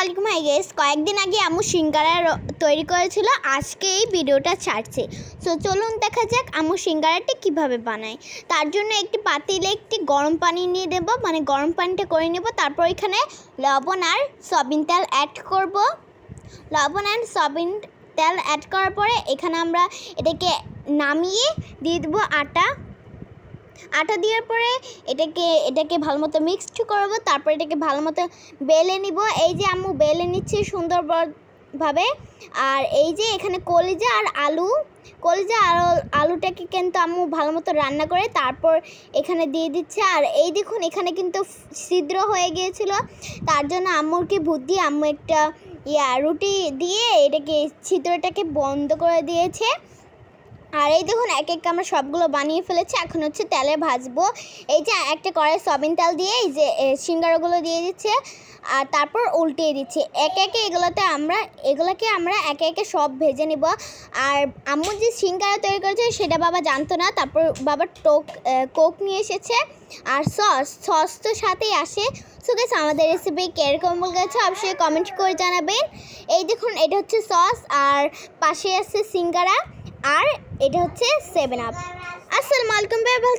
আলাইকুম high guess কয়েকদিন আগে আমু সিঙ্গারা তৈরি করেছিল, আজকে এই ভিডিওটা ছাড়ছে। সো চলুন দেখা যাক আম্মু সিঙ্গারাটা কীভাবে বানায়। তার জন্য একটি পাতিলে একটি গরম পানি নিয়ে দেবো মানে গরম পানিটা করে নেব, তারপর এখানে লবণ আর সয়াবিন তেল অ্যাড করব। লবণ অ্যান্ড সয়াবিন তেল অ্যাড করার পরে এখানে আমরা এটাকে নামিয়ে দিয়ে দেবো আটা। আটা দেওয়ার পরে এটাকে এটাকে ভালো মতো মিক্সড করব, তারপর এটাকে ভালো মতো বেলে নিব। এই যে আম্মু বেলে নিচ্ছে সুন্দরভাবে। আর এই যে এখানে কলিজা আর আলু, কলিজা আর আলুটাকে কিন্তু আম্মু ভালো মতো রান্না করে, তারপর এখানে দিয়ে দিচ্ছে। আর এই দেখুন, এখানে কিন্তু ছিদ্র হয়ে গিয়েছিল। তার জন্য আম্মুরকে বুদ্ধি, আম্মু একটা ইয়া রুটি দিয়ে এটাকে, ছিদ্রটাকে বন্ধ করে দিয়েছে। আর এই দেখুন, এক এক আমরা সবগুলো বানিয়ে ফেলেছি। এখন হচ্ছে তেলে ভাজবো। এই যে একটা কড়াই সয়াবিন তেল দিয়ে এই যে সিঙ্গারাগুলো দিয়ে দিচ্ছে, আর তারপর উল্টিয়ে দিচ্ছি। একে একে এগুলোতে আমরা, এগুলোকে আমরা একে একে সব ভেজে নিব। আর আম্মু যে সিঙ্গারা তৈরি করেছে, সেটা বাবা জানতো না। তারপর বাবা টোক কোক নিয়ে এসেছে। আর সস সস তো সাথেই আসে। সো গেছে আমাদের রেসিপি কীরকম গেছে অবশ্যই কমেন্ট করে জানাবেন। এই দেখুন, এটা হচ্ছে সস, আর পাশে আছে সিঙ্গারা। আর এটা হচ্ছে সেভেন আপ আসসালামু আলাইকুম ভাই ভালো।